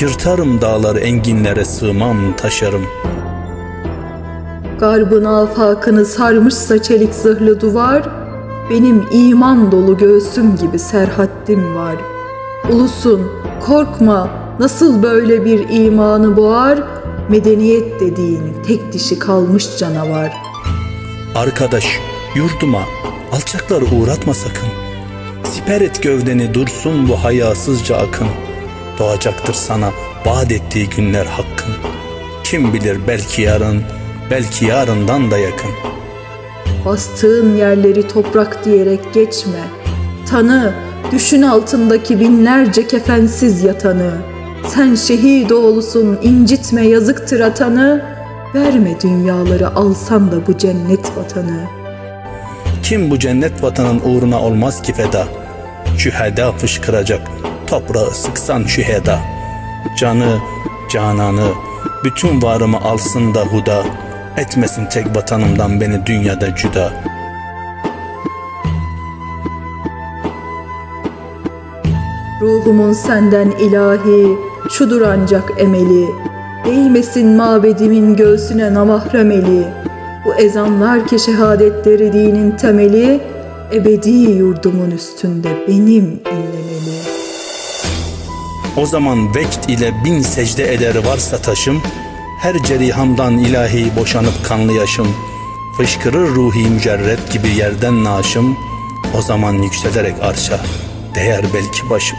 Yırtarım dağları enginlere sığmam taşarım. Garbın afakını sarmışsa çelik zırhlı duvar, benim iman dolu göğsüm gibi serhaddim var. Ulusun, korkma, nasıl böyle bir imanı boğar, medeniyet dediğin tek dişi kalmış canavar. Arkadaş, yurduma alçakları uğratma sakın. Siper et gövdeni dursun bu hayasızca akın. Doğacaktır sana vaat ettiği günler hakkın. Kim bilir belki yarın, belki yarından da yakın. Bastığın yerleri toprak diyerek geçme. Tanı, düşün altındaki binlerce kefensiz yatanı. Sen şehit oğlusun, incitme yazıktır atanı. Verme dünyaları alsan da bu cennet vatanı. Kim bu cennet vatanın uğruna olmaz ki feda? Şüheda fışkıracak, toprağı sıksan şüheda. Canı, cananı, bütün varımı alsın da huda. Etmesin tek vatanımdan beni dünyada cüda. Ruhumun senden ilahi, şudur ancak emeli. Değmesin mabedimin göğsüne namahrem eli. Bu ezanlar ki şehadetleri dinin temeli, ebedi yurdumun üstünde benim inlemeli. O zaman vecd ile bin secde eder varsa taşım, her cerihamdan ilahi boşanıp kanlı yaşım, fışkırır ruhi mücerret gibi yerden naşım, o zaman yükselerek arşa değer belki başım.